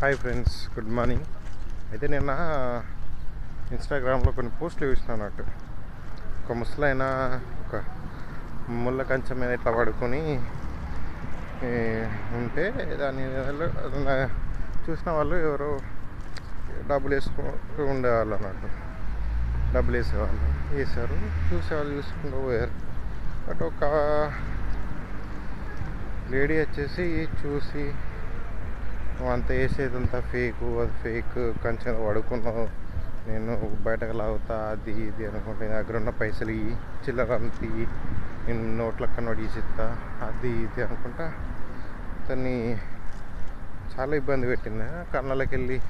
Hi friends good morning అయితే నిన్న ఇన్స్టాగ్రామ్లో కొన్ని పోస్టులు చూసిన అన్నట్టు ఒక ముసలైన ఒక ముళ్ళ కంచె మీద ఇట్లా పడుకొని ఉంటే దాని చూసిన వాళ్ళు ఎవరో డబ్బులు వేసుకుంటూ ఉండేవాళ్ళు అన్నట్టు. డబ్బులు వేసేవాళ్ళు. వేసారు చూసేవాళ్ళు చూసుకుంటూ పోయారు. బట్ ఒక లేడీ వచ్చేసి చూసి అంత వేసేదంతా ఫేక్ అది ఫేక్. కంచె పడుకున్నావు. నేను బయటకు లాగుతా అది ఇది అనుకుంటే దగ్గర ఉన్న పైసలు ఇయ్యి చిల్లర అంత నేను నోట్ల కన్వర్ట్ చేసిస్తా అది ఇది అనుకుంటా. అతన్ని చాలా ఇబ్బంది పెట్టింది. కళ్ళకి వెళ్ళి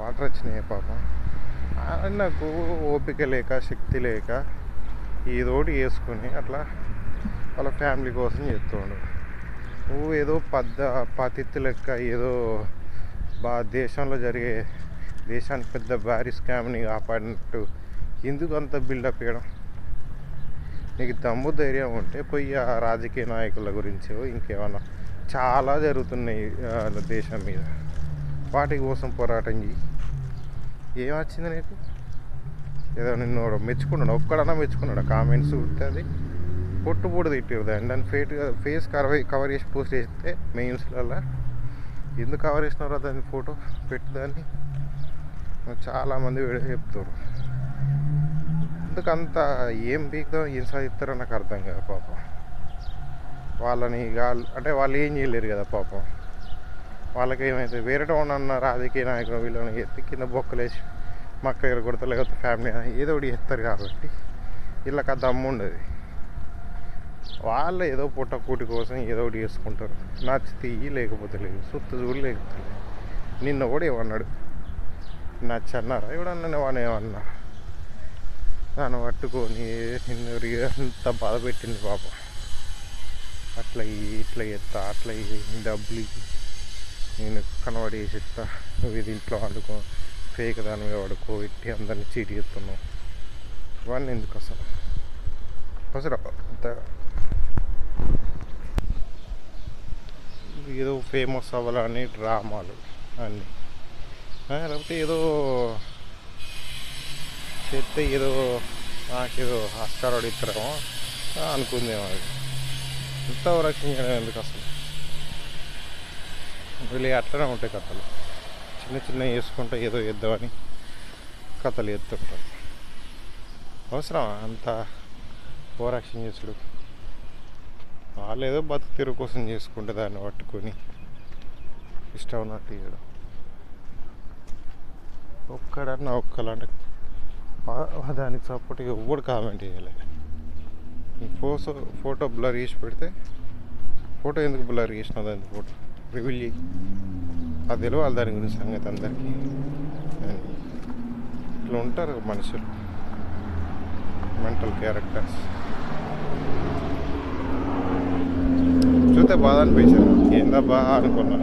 వాటర్ వచ్చినాయి పాపం. నాకు ఓపిక లేక శక్తి లేక ఏదోటి వేసుకొని అట్లా వాళ్ళ ఫ్యామిలీ కోసం చేస్తుండు. నువ్వు ఏదో పద్ద పతిత్తు లెక్క ఏదో బా దేశంలో జరిగే దేశానికి పెద్ద భారీ స్కామ్ని కాపాడినట్టు ఎందుకు అంత బిల్డప్ ఇవ్వడం నీకు దమ్ము ధైర్యం ఉంటే పోయి ఆ రాజకీయ నాయకుల గురించి ఇంకేమన్నా చాలా జరుగుతున్నాయి దేశం మీద. వాటి కోసం పోరాటం చేయి ఏమొచ్చింది నీకు? ఏదో నిన్ను మెచ్చుకున్నాడు? ఒక్కడన్నా మెచ్చుకున్నాడు? కామెంట్స్ ఉంటే పొట్టు పొడి తిట్టిరు అండ్ దాని ఫేట్ ఫేస్ కవర్ కవర్ చేసి పోస్ట్ చేస్తే మెయిన్స్లలో ఎందుకు కవర్ చేసినారో దాని ఫోటో పెట్టి దాన్ని. చాలామంది చెప్తారు ఎందుకు అంత ఏం పీక్దో ఏం సాధిస్తారో నాకు అర్థం కాదు పాపం. వాళ్ళని అంటే వాళ్ళు ఏం చేయలేరు కదా పాపం. వాళ్ళకి ఏమైతే వేరే ఉన్న రాజకీయ నాయకులు వీళ్ళని ఎత్తి కింద బొక్కలేసి మక్క ఎగర కొడతా లేకపోతే ఫ్యామిలీ ఏదో ఒకటి చేస్తారు కాబట్టి వీళ్ళకి ఆ దమ్ము ఉండదు వాళ్ళు ఏదో పుట్ట కూటి కోసం ఏదో ఒకటి చేసుకుంటారు. నచ్చితే ఇయ్యి లేకపోతే లేదు సుత్తు చూడు లేకపోతే లేదు. నిన్న కూడా ఏమన్నాడు? నచ్చి అన్నారా ఎవడన్నా వాడిని ఏమన్నా? దాన్ని పట్టుకొని నిన్ను రి- అంత బాధ పెట్టింది పాపం. అట్లా ఇట్లా ఎత్తా అట్లా డబ్బులు నేను కనబడి వేసి ఇస్తా నువ్వు ఇది ఇంట్లో వండుకో. ఫేక్ దాని మీద పడుకో. ఇట్టి అందరిని చీటి ఎత్తున్నావు ఇవన్నీ ఎందుకు అసలు? అసలు అంత ఏదో ఫేమస్ అవ్వాలని డ్రామాలు అన్నీ. లేకపోతే ఏదో చెప్తే ఏదో నాకేదో ఆస్కార్ అడుగుతారేమో అనుకుందేమో అది. ఇంతవరకు ఎందుకు అసలు? వీళ్ళు అట్లనే ఉంటాయి కథలు. చిన్న చిన్న వేసుకుంటే ఏదో వేద్దామని కథలు ఎత్తుంటారు అవసరం అంత ఓవరాక్షన్ చేసుడు? వాళ్ళు ఏదో బతుకు తీరు కోసం చేసుకుంటే దాన్ని పట్టుకొని ఇష్టం ఉన్నట్టు చేయడం. ఒక్కడన్నా ఒక్కలంటే దానికి సపోర్ట్ ఎవ్వడు కామెంట్ చేయలేదు ఫోటో ఫోటో బ్లర్ చేసి పెడితే ఫోటో ఎందుకు బ్లర్ చేసినావు దాని ఫోటో? రివీల్ చేయి. అది తెలియాలి దాని గురించి సంగతి అందరికీ. ఇట్లా ఉంటారు మనుషులు. మెంటల్ క్యారెక్టర్స్ అయితే బాధ అనిపించింది. ఏందా బా అనుకున్నా.